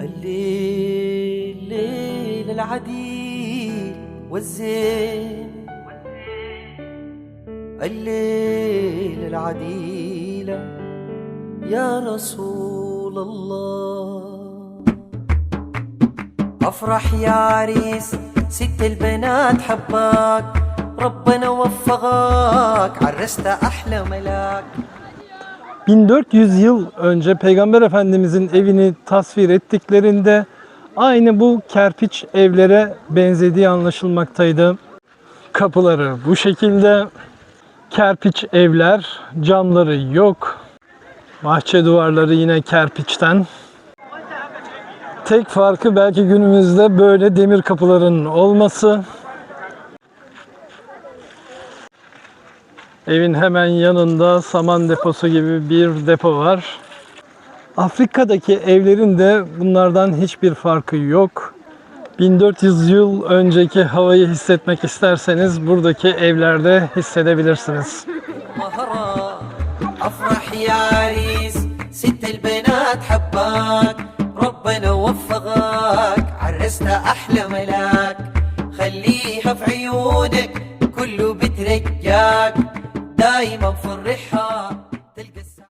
الليل ليل العديل والزين. الليل العديل يا رسول الله. أفرح يا عريس ست البنات حباك. ربنا وفقك عرست أحلى ملاك. 1400 yıl önce Peygamber Efendimizin evini tasvir ettiklerinde aynı bu kerpiç evlere benzediği anlaşılmaktaydı. Kapıları bu şekilde kerpiç evler, camları yok. Bahçe duvarları yine kerpiçten. Tek farkı belki günümüzde böyle demir kapıların olması. Evin hemen yanında saman deposu gibi bir depo var. Afrika'daki evlerin de bunlardan hiçbir farkı yok. 1400 yıl önceki havayı hissetmek isterseniz buradaki evlerde hissedebilirsiniz. مهرة افرح يا عريس ست البنات حباك ربنا وفقك عرست احلى ملاك خليها في عيونك كله بترجاك دايما مفرحها